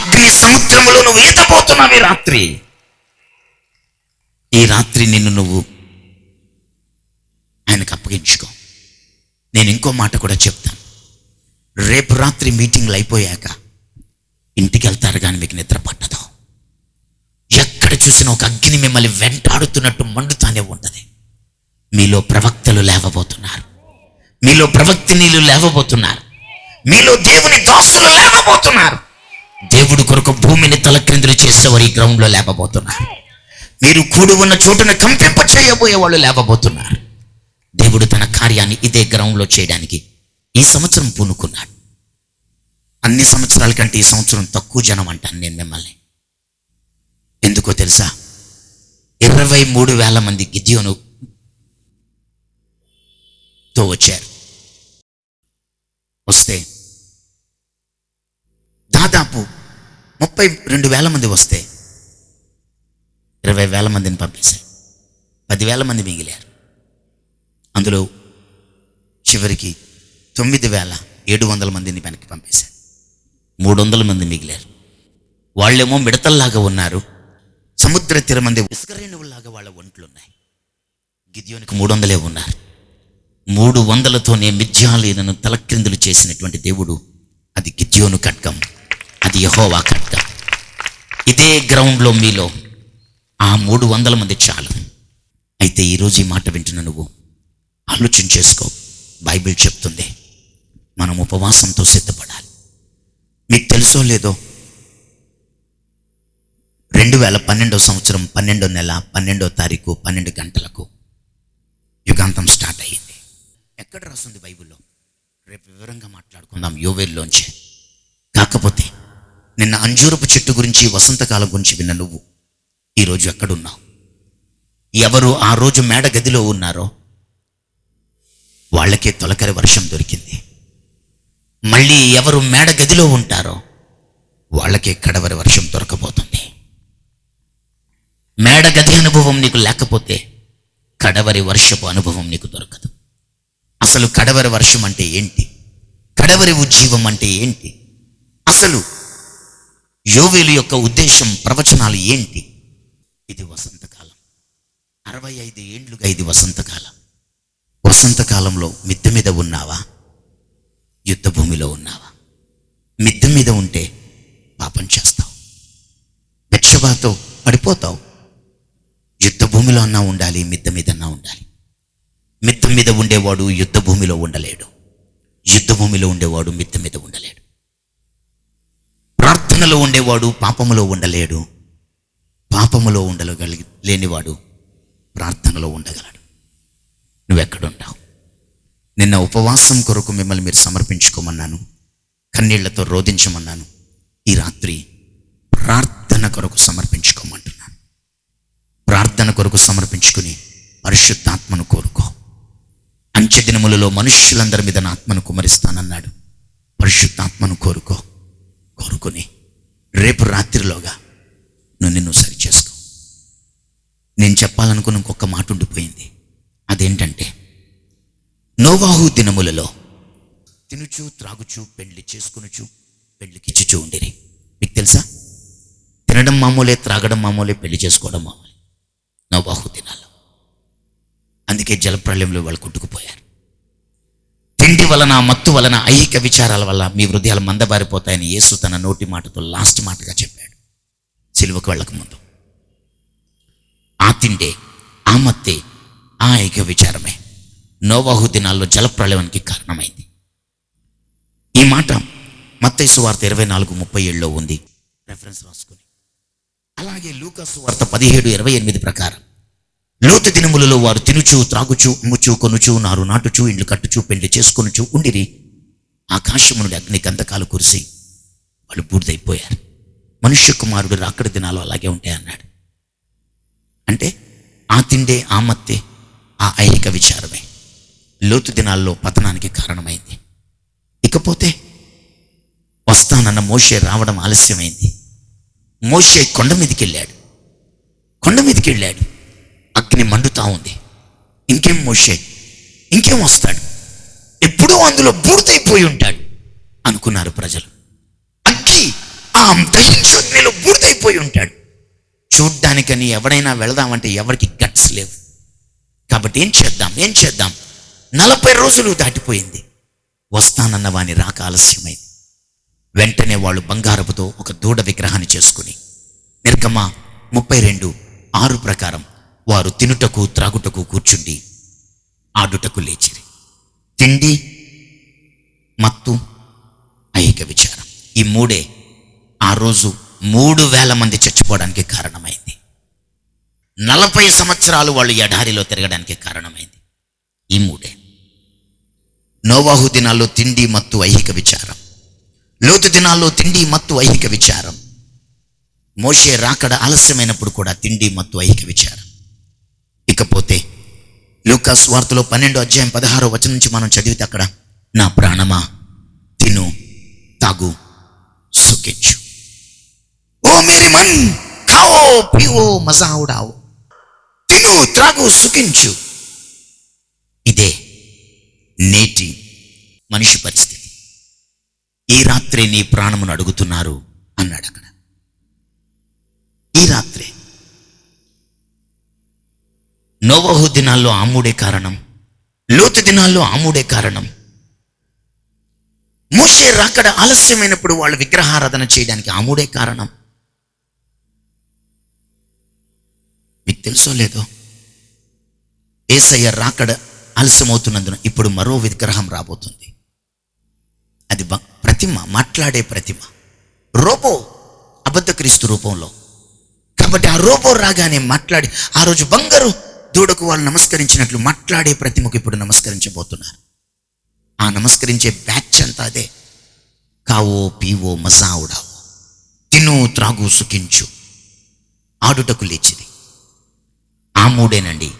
అగ్ని సముద్రంలో నువ్వు ఈతపోతున్నావు ఈ రాత్రి. ఈ రాత్రి నిన్ను నువ్వు ఆయనకు అప్పగించుకో. నేను ఇంకో మాట కూడా చెప్తాను. రేపు రాత్రి మీటింగ్లు అయిపోయాక ఇంటికి వెళ్తారు కానీ మీకు నిద్ర పట్టదు. ఎక్కడ చూసినా ఒక అగ్ని మిమ్మల్ని వెంటాడుతున్నట్టు మండుతానే ఉంటుంది. మీలో ప్రవక్తలు లేవబోతున్నారు. మీలో ప్రవక్తినీలు లేవబోతున్నారు. మీలో దేవుని దాసులు లేవబోతున్నారు. దేవుడు కొరకు భూమిని తలక్రిందులు చేసేవారు ఈ గ్రౌండ్లో లేకపోతున్నారు మీరు కూడి ఉన్న చోటును కంపింప చేయబోయే వాళ్ళు లేకపోతున్నారు దేవుడు తన కార్యాన్ని ఇదే గ్రౌండ్లో చేయడానికి ఈ సంవత్సరం పూనుకున్నాడు. అన్ని సంవత్సరాల కంటే ఈ సంవత్సరం తక్కువ జనం అంటాను నేను మిమ్మల్ని. ఎందుకో తెలుసా? ఇరవై మూడు వేల మంది గిద్యోను తో వచ్చారు. వస్తే దాదాపు ముప్పై రెండు వేల మంది వస్తే ఇరవై వేల మందిని పంపేశారు పదివేల మంది మిగిలారు. అందులో చివరికి తొమ్మిది వేల ఏడు వందల మందిని వెనక్కి పంపేశారు. మూడు వందల మంది మిగిలారు. వాళ్ళేమో మిడతల్లాగా ఉన్నారు. సముద్ర తీరమంది ఇసుకరేణువులాగా వాళ్ళ ఒంట్లున్నాయి. గిద్యోనికి మూడు వందలే ఉన్నారు. మూడు వందలతోనే మిథ్యాలీనను తలక్రిందులు చేసినటువంటి దేవుడు అది గిద్యోను ఖడ్గం. అది యహోవా ఖడ్గం ఇదే గ్రౌండ్లో మీలో ఆ మూడు వందల మంది చాలు. అయితే ఈరోజు ఈ మాట వింటున్న నువ్వు ఆలోచన చేసుకో. బైబిల్ చెప్తుంది మనం ఉపవాసంతో సిద్ధపడాలి. మీకు తెలుసో లేదో? రెండు వేల పన్నెండో సంవత్సరం పన్నెండో నెల పన్నెండో తారీఖు పన్నెండు గంటలకు యుగాంతం స్టార్ట్ అయ్యింది. ఎక్కడ రాస్తుంది బైబిల్లో? రేపు వివరంగా మాట్లాడుకుందాం యోవేల్లోంచి. కాకపోతే నిన్న అంజూరపు చెట్టు గురించి వసంతకాలం గురించి విన్న నువ్వు. ఈరోజు ఎక్కడున్నావు? ఎవరు ఆ రోజు మేడ గదిలో ఉన్నారో? వాళ్ళకే తొలకరి వర్షం దొరికింది. మళ్ళీ ఎవరు మేడ గదిలో ఉంటారో? వాళ్ళకే కడవరి వర్షం దొరకబోతుంది. మేడ గది అనుభవం నీకు లేకపోతే కడవరి వర్షపు అనుభవం నీకు దొరకదు. అసలు కడవరి వర్షం అంటే ఏంటి? కడవరి ఉజ్జీవం అంటే ఏంటి? అసలు యోవేలు యొక్క ఉద్దేశం ప్రవచనాలు ఏంటి? ఇది వసంతకాలం. అరవై ఐదు ఏండ్లుగా ఇది వసంతకాలం. వసంతకాలంలో మిద్దె మీద ఉన్నావా? యుద్ధ భూమిలో ఉన్నావా? మిద్దె మీద ఉంటే పాపం చేస్తావు. బెత్షెబాతో పడిపోతావు. యుద్ధ భూమిలో అన్నా ఉండాలి మిద్దె మీద అన్నా ఉండాలి. మిద్దె మీద ఉండేవాడు యుద్ధ భూమిలో ఉండలేడు. యుద్ధ భూమిలో ఉండేవాడు మిద్దె మీద ఉండలేడు. ప్రార్థనలో ఉండేవాడు పాపములో ఉండలేడు. పాపములో ఉండగలిగి లేనివాడు ప్రార్థనలో ఉండగలడు. నువ్వెక్కడుంటావు? నిన్న ఉపవాసం కొరకు మిమ్మల్ని మీరు సమర్పించుకోమన్నాను. కన్నీళ్ళతో రోధించమన్నాను. ఈ రాత్రి ప్రార్థన కొరకు సమర్పించుకోమంటున్నాను. ప్రార్థన కొరకు సమర్పించుకుని పరిశుద్ధాత్మను కోరుకో. అంచె దినములలో మనుష్యులందరి మీద నా ఆత్మను కుమరిస్తానన్నాడు. పరిశుద్ధాత్మను కోరుకో. కోరుకుని రేపు రాత్రిలోగా నువ్వు నిన్ను సరి చేసుకో. నేను చెప్పాలనుకున్న ఇంకొక మాట ఉండిపోయింది. అదేంటంటే నోవాహు దినములలో తినుచు త్రాగుచు పెళ్ళి చేసుకునుచు పెళ్ళికిచ్చుచూ ఉండిరి. మీకు తెలుసా? తినడం మామూలే త్రాగడం మామూలే పెళ్ళి చేసుకోవడం మామూలే. నోవాహు దినాల్లో. అందుకే జలప్రళయంలో వాళ్ళు కొట్టుకుపోయారు. వలన మత్తు వలన ఐహిక విచారాల వల్ల మీ హృదయాలు మందబారిపోతాయని యేసు తన నోటి మాటతో లాస్ట్ మాటగా చెప్పాడు. సిలువకు వెళ్ళక ముందు. ఆ తిండే ఆ మత్తే ఆ ఐక్య విచారమే నోవాహు దినాల్లో జలప్రళయానికి కారణమైంది. ఈ మాట మత్తైసు వార్త ఇరవై నాలుగు ముప్పై ఏడులో ఉంది. రెఫరెన్స్ రాసుకుని. అలాగే లూకాసు వార్త పదిహేడు ఇరవై ఎనిమిది ప్రకారం. లోతు దినములలో వారు తినుచు త్రాగుచు అమ్ముచు కొనుచు నారు నాటుచు ఇండ్లు కట్టుచు పెళ్ళి చేసుకొనుచు ఉండిరి. ఆకాశము నుండి అగ్ని గంధకాలు కురిసి వాళ్ళు బూడిదైపోయారు. మనుష్య కుమారుడు రాకడ దినాలు అలాగే ఉంటాయి అన్నాడు. అంటే ఆ తిండే ఆ మత్తే ఆ ఐహిక విచారమే లోతు దినాల్లో పతనానికి కారణమైంది. ఇకపోతే వస్తానన్న మోషే రావడం ఆలస్యమైంది. మోషే కొండ మీదకి వెళ్ళాడు కొండ మీదకి వెళ్ళాడు అగ్ని మండుతా ఉంది. ఇంకేం మోషే? ఇంకేం వస్తాడు? ఎప్పుడూ అందులో బూర్తయిపోయి ఉంటాడు అనుకున్నారు ప్రజలు. అగ్గి ఆ దహించగ్నిలో బూడిదైపోయి ఉంటాడు. చూడ్డానికని ఎవడైనా వెళదామంటే ఎవరికి గట్స్ లేవు. కాబట్టి ఏం చేద్దాం? ఏం చేద్దాం? నలభై రోజులు దాటిపోయింది. వస్తానన్న వాని రాక ఆలస్యమైంది. వెంటనే వాళ్ళు బంగారపుతో ఒక దూడ విగ్రహాన్ని చేసుకుని నిర్గమ ముప్పై రెండు ఆరు ప్రకారం వారు తినుటకు త్రాగుటకు కూర్చుండి ఆడుటకు లేచిరి. తిండి మత్తు ఐహిక విచారం. ఈ మూడే ఆ రోజు మూడు వేల మంది చచ్చిపోవడానికి కారణమైంది. నలభై సంవత్సరాలు వాళ్ళు ఎడారిలో తిరగడానికి కారణమైంది. ఈ మూడే. నోవాహు దినాల్లో తిండి మత్తు ఐహిక విచారం. లోతు దినాల్లో తిండి మత్తు ఐహిక విచారం. మోషే రాకడ ఆలస్యమైనప్పుడు కూడా తిండి మత్తు ఐహిక విచారం. ఇకపోతే లూకా స్వార్థలో పన్నెండో అధ్యాయం పదహారో వచనం నుంచి మనం చదివితే అక్కడ నా ప్రాణమా? తిను తాగు సుఖించు. ఓ మేరీ మన్ ఖావో పివో మజా ఉడావు. తిను త్రాగు సుఖించు. ఇదే నేటి మనిషి పరిస్థితి. ఈ రాత్రి నీ ప్రాణమును అడుగుతున్నారు అన్నాడు అక్కడ. ఈ రాత్రే నోవహు దినాల్లో ఆముడే కారణం లోతు దినాల్లో ఆముడే కారణం. మోషే రాకడ ఆలస్యమైనప్పుడు వాళ్ళు విగ్రహారాధన చేయడానికి ఆముడే కారణం. మీకు తెలుసో లేదో? ఏసయ్య రాకడ ఆలస్యమవుతున్నందున ఇప్పుడు మరో విగ్రహం రాబోతుంది. అది ప్రతిమ మాట్లాడే ప్రతిమ. రోబో అబద్ధ క్రీస్తు రూపంలో. కాబట్టి ఆ రోబో రాగానే మాట్లాడి ఆ రోజు బంగారు దూడకు వాళ్ళు నమస్కరించినట్లు మాట్లాడే ప్రతిమకు ఇప్పుడు నమస్కరించబోతున్నారు. ఆ నమస్కరించే బ్యాచ్ అంతా అదే. కావో పీవో మసావుడావో తిను త్రాగు సుఖించు. ఆడుటకు లేచిది ఆ మూడేనండి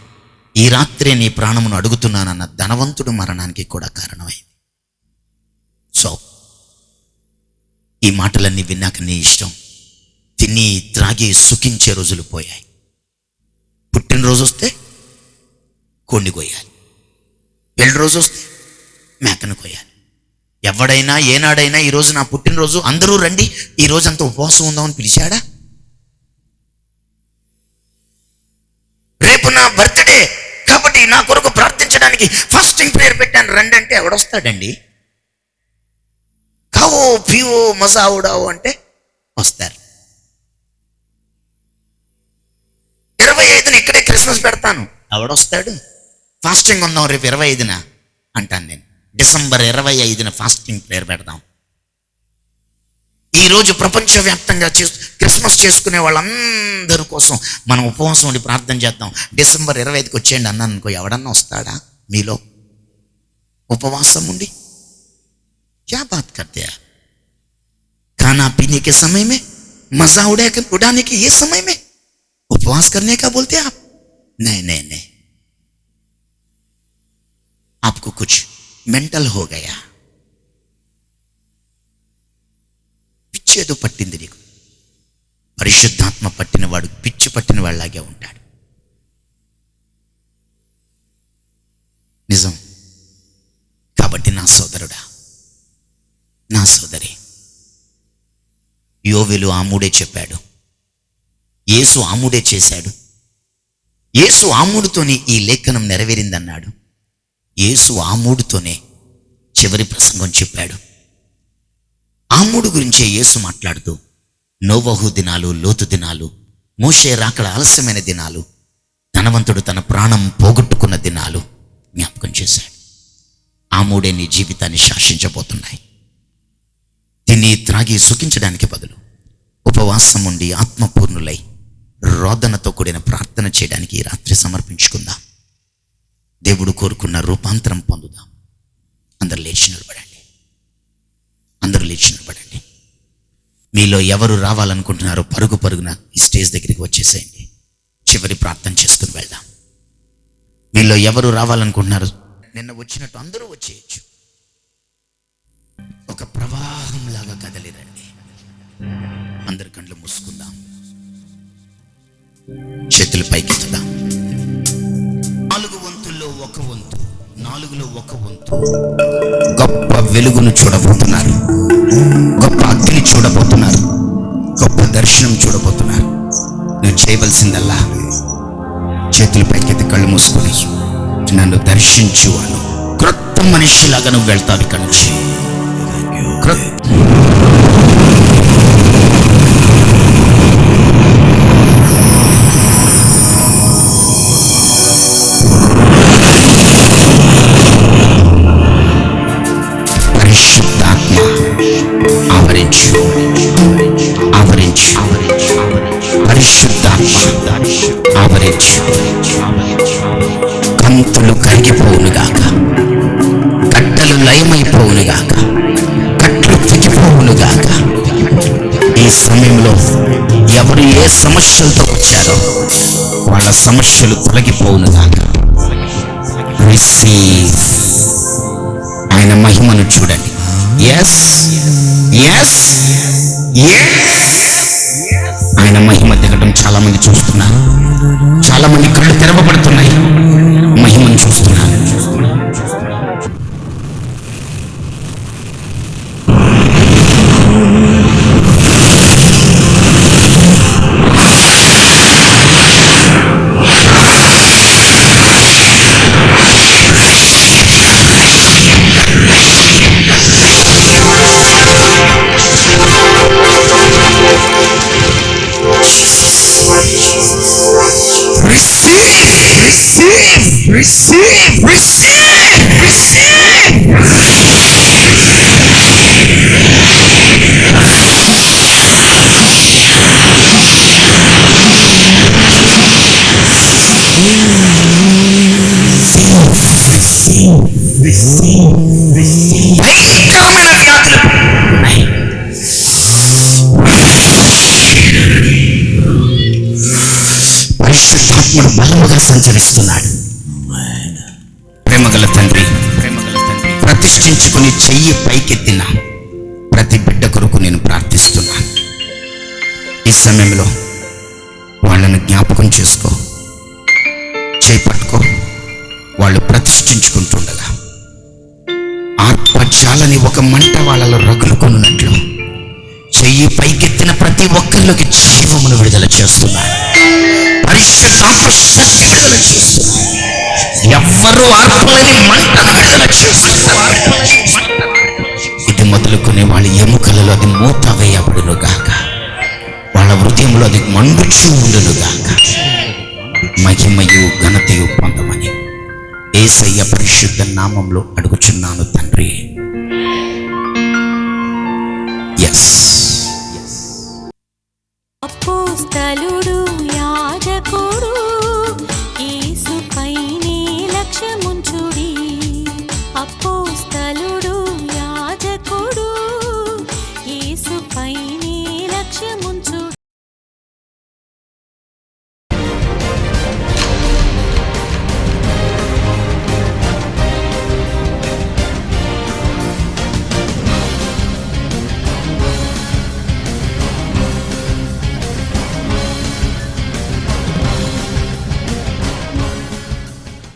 ఈ రాత్రే నీ ప్రాణమును అడుగుతున్నానన్న ధనవంతుడు మరణానికి కూడా కారణమైంది. సో ఈ మాటలన్నీ విన్నాక నీ ఇష్టం. తిని త్రాగి సుఖించే రోజులు పోయాయి. పుట్టినరోజు వస్తే కోడిని కొయ్యాలి పెళ్ళి రోజు వస్తే మేకను కొయ్యాలి ఎవడైనా ఏనాడైనా ఈరోజు నా పుట్టినరోజు అందరూ రండి ఈ రోజు అంత ఉపవాసం ఉందామని పిలిచాడా? రేపు నా బర్త్డే కాబట్టి నా కొరకు ప్రార్థించడానికి ఫాస్టింగ్ ప్రేయర్ పెట్టాను. రండి అంటే ఎవడొస్తాడండి? కావో పీవో మసావుడావో అంటే వస్తారు. ఇరవై ఐదున ఇక్కడే క్రిస్మస్ పెడతాను. ఎవడొస్తాడు? ఫాస్టింగ్ ఉందాం రేపు ఇరవై ఐదున అంటాను నేను డిసెంబర్ ఇరవై ఐదున ఫాస్టింగ్ ప్రేయర్ పెడదాం ఈ రోజు ప్రపంచవ్యాప్తంగా చేసు క్రిస్మస్ చేసుకునే వాళ్ళందరి కోసం మనం ఉపవాసం ఉండి ప్రార్థన చేద్దాం డిసెంబర్ ఇరవై ఐదుకి వచ్చేయండి అన్నాను అనుకో ఎవడన్నా వస్తాడా మీలో ఉపవాసం ఉండి क्या बात करते हैं खाना पीने के समय में मजा उड़ा के उड़ाने के ये समय में उपवास करने का बोलते हैं आप नहीं नहीं नहीं आपको कुछ मेंटल हो गया పిచ్చేదో పట్టింది నీకు పరిశుద్ధాత్మ పట్టినవాడు పిచ్చి పట్టిన వాళ్ళలాగే ఉంటాడు నిజం కాబట్టి నా సోదరుడా నా సోదరి యోవేలు ఆముడే చెప్పాడు యేసు ఆముడే చేశాడు యేసు ఆముడుతోనే ఈ లేఖనం నెరవేరిందన్నాడు యేసు ఆముడుతోనే చివరి ప్రసంగం చెప్పాడు. ఆముడు గురించే యేసు మాట్లాడుతూ నోవహు దినాలు లోతు దినాలు మోషే రాకడ ఆలస్యమైన దినాలు ధనవంతుడు తన ప్రాణం పోగొట్టుకున్న దినాలు జ్ఞాపకం చేశాడు. ఆముడే నీ జీవితాన్ని శాసించబోతున్నాయి. తిని త్రాగి సుఖించడానికి బదులు ఉపవాసం ఉండి ఆత్మపూర్ణులై రోదనతో కూడిన ప్రార్థన చేయడానికి రాత్రి సమర్పించుకుందాం. దేవుడు కోరుకున్న రూపాంతరం పొందుదాం. అందరు లేచి నిలబడండి. అందరూ లేచి నిలబడండి. మీలో ఎవరు రావాలనుకుంటున్నారో పరుగు పరుగున ఈ స్టేజ్ దగ్గరికి వచ్చేసేయండి. చివరి ప్రార్థన చేసుకుని వెళ్దాం. మీలో ఎవరు రావాలనుకుంటున్నారు నిన్న వచ్చినట్టు అందరూ వచ్చేయచ్చు. ఒక ప్రవాహం లాగా కదలిరండి. అందరి కండ్లు మూసుకుందాం. చేతులు పైకి నాలుగులో ఒక వంతు. గొప్ప వెలుగును చూడబోతున్నారు. గొప్ప అగ్ని చూడబోతున్నారు. గొప్ప దర్శనం చూడబోతున్నారు. నువ్వు చేయవలసిందల్లా చేతులు పైకెత్తి కళ్ళు మూసుకొని నన్ను దర్శించు అను. క్రొత్త మనిషిలాగా నువ్వు వెళ్తావు ఇక్కడి నుంచి. క్రొత్త సమస్యలతో వచ్చారు వాళ్ళ సమస్యలు తొలగిపోవునుగాక రిసీవ్ ఆయన మహిమను చూడండి ఎస్ ఎస్ ఆయన మహిమ దిగడం చాలా మంది చూస్తున్నారు Receive, receive, receive, receive. పరిశుద్ధాత్ముడు బలముగా సంచరిస్తున్నాడు చెయ్యి పైకెత్తిన ప్రతి బిడ్డ కొరకు నేను ప్రార్థిస్తున్నాను ఈ సమయంలో వాళ్ళను జ్ఞాపకం చేసుకో. చేపట్టుకో. వాళ్ళు ప్రతిష్ఠించుకుంటుండగా. ఆత్మజాలని ఒక మంట వాళ్ళలో రగులుకున్నట్లు చెయ్యి పైకెత్తిన ప్రతి ఒక్కరిలోకి జీవమును విడుదల చేస్తున్నాను పరిశుద్ధాత్మ శక్తి విడుదల చేస్తున్నాను ఎవ్వరూ ఆత్మలని మంట విడుదల చేస్తున్నారు మొదలుకొని వాళ్ళ ఎముకలలో అది మూత వేయబడును గాక. వాళ్ళ హృదయంలో అది మండుచు ఉండును గాక. మహిమయు ఘనతయు పొందమని ఏసయ్య పరిశుద్ధ నామంలో అడుగుచున్నాను